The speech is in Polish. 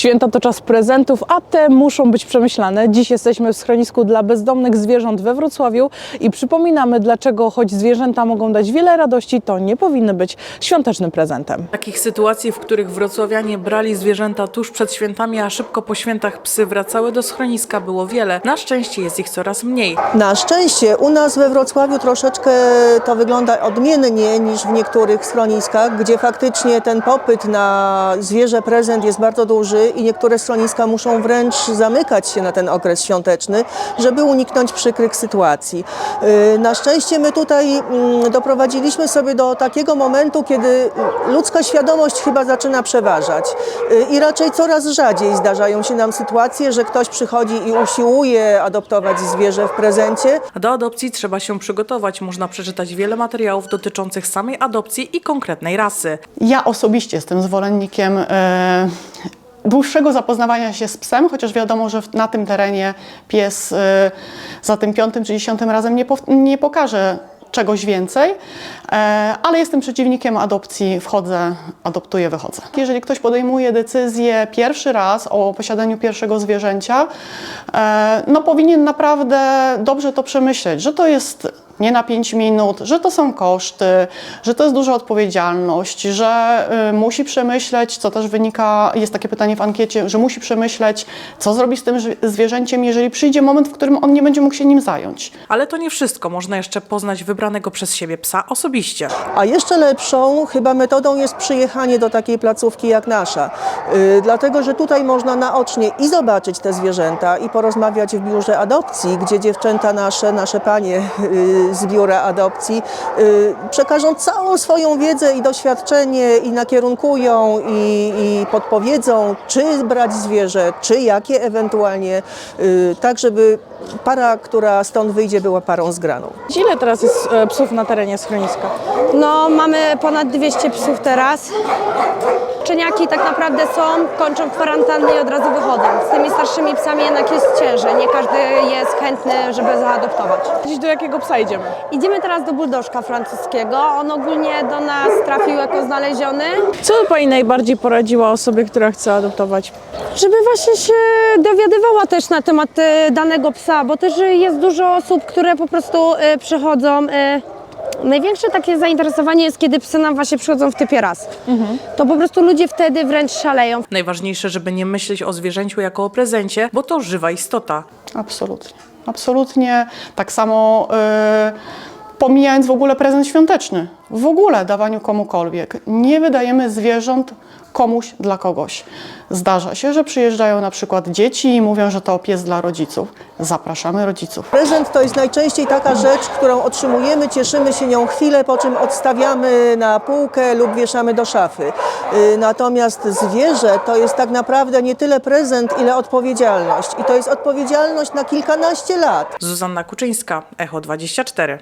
Święta to czas prezentów, a te muszą być przemyślane. Dziś jesteśmy w schronisku dla bezdomnych zwierząt we Wrocławiu i przypominamy, dlaczego choć zwierzęta mogą dać wiele radości, to nie powinny być świątecznym prezentem. Takich sytuacji, w których wrocławianie brali zwierzęta tuż przed świętami, a szybko po świętach psy wracały do schroniska było wiele. Na szczęście jest ich coraz mniej. Na szczęście u nas we Wrocławiu troszeczkę to wygląda odmiennie niż w niektórych schroniskach, gdzie faktycznie ten popyt na zwierzę prezent jest bardzo duży i niektóre schroniska muszą wręcz zamykać się na ten okres świąteczny, żeby uniknąć przykrych sytuacji. Yy, Na szczęście my tutaj mm, doprowadziliśmy sobie do takiego momentu, kiedy ludzka świadomość chyba zaczyna przeważać Yy, i raczej coraz rzadziej zdarzają się nam sytuacje, że ktoś przychodzi i usiłuje adoptować zwierzę w prezencie, Do adopcji trzeba się przygotować. Można przeczytać wiele materiałów dotyczących samej adopcji i konkretnej rasy. Ja osobiście jestem zwolennikiem e, dłuższego zapoznawania się z psem, chociaż wiadomo, że na tym terenie pies e, za tym piątym czy dziesiątym razem nie, nie pokaże czegoś więcej, e, ale jestem przeciwnikiem adopcji, wchodzę, adoptuję, wychodzę. Jeżeli ktoś podejmuje decyzję pierwszy raz o posiadaniu pierwszego zwierzęcia, e, no powinien naprawdę dobrze to przemyśleć, że to jest nie na 5 minut, że to są koszty, że to jest duża odpowiedzialność, że y, musi przemyśleć, co też wynika, jest takie pytanie w ankiecie, że musi przemyśleć, co zrobi z tym zwierzęciem, jeżeli przyjdzie moment, w którym on nie będzie mógł się nim zająć. Ale to nie wszystko. Można jeszcze poznać wybranego przez siebie psa osobiście. A jeszcze lepszą chyba metodą jest przyjechanie do takiej placówki jak nasza. Yy, dlatego, że tutaj można naocznie i zobaczyć te zwierzęta i porozmawiać w biurze adopcji, gdzie dziewczęta nasze, nasze panie yy, z biura adopcji yy, przekażą całą swoją wiedzę i doświadczenie i nakierunkują i, i podpowiedzą, czy brać zwierzę, czy jakie ewentualnie, tak żeby para, która stąd wyjdzie, była parą zgraną. Ile teraz jest e, psów na terenie schroniska? No, mamy ponad 200 psów teraz. Szczeniaki tak naprawdę są, kończą kwarantannę i od razu wychodzą. Z tymi starszymi psami jednak jest ciężej. Nie każdy jest chętny, żeby zaadoptować. Dziś do jakiego psa idziemy? Idziemy teraz do buldożka francuskiego. On ogólnie do nas trafił jako znaleziony. Co by Pani najbardziej poradziła osobie, która chce adoptować? Żeby właśnie się dowiadywała też na temat e, danego psa, bo też jest dużo osób, które po prostu e, przychodzą. Największe takie zainteresowanie jest, kiedy psy nam właśnie przychodzą w typie ras. To po prostu ludzie wtedy wręcz szaleją. Najważniejsze, żeby nie myśleć o zwierzęciu jako o prezencie, bo to żywa istota. Absolutnie. Absolutnie. Tak samo y, pomijając w ogóle prezent świąteczny, w ogóle dawaniu komukolwiek. Nie wydajemy zwierząt komuś dla kogoś. Zdarza się, że przyjeżdżają na przykład dzieci i mówią, że to pies dla rodziców. Zapraszamy rodziców. Prezent to jest najczęściej taka rzecz, którą otrzymujemy, cieszymy się nią chwilę, po czym odstawiamy na półkę lub wieszamy do szafy. Y, Natomiast zwierzę to jest tak naprawdę nie tyle prezent, ile odpowiedzialność. I to jest odpowiedzialność na kilkanaście lat. Zuzanna Kuczyńska, Echo 24.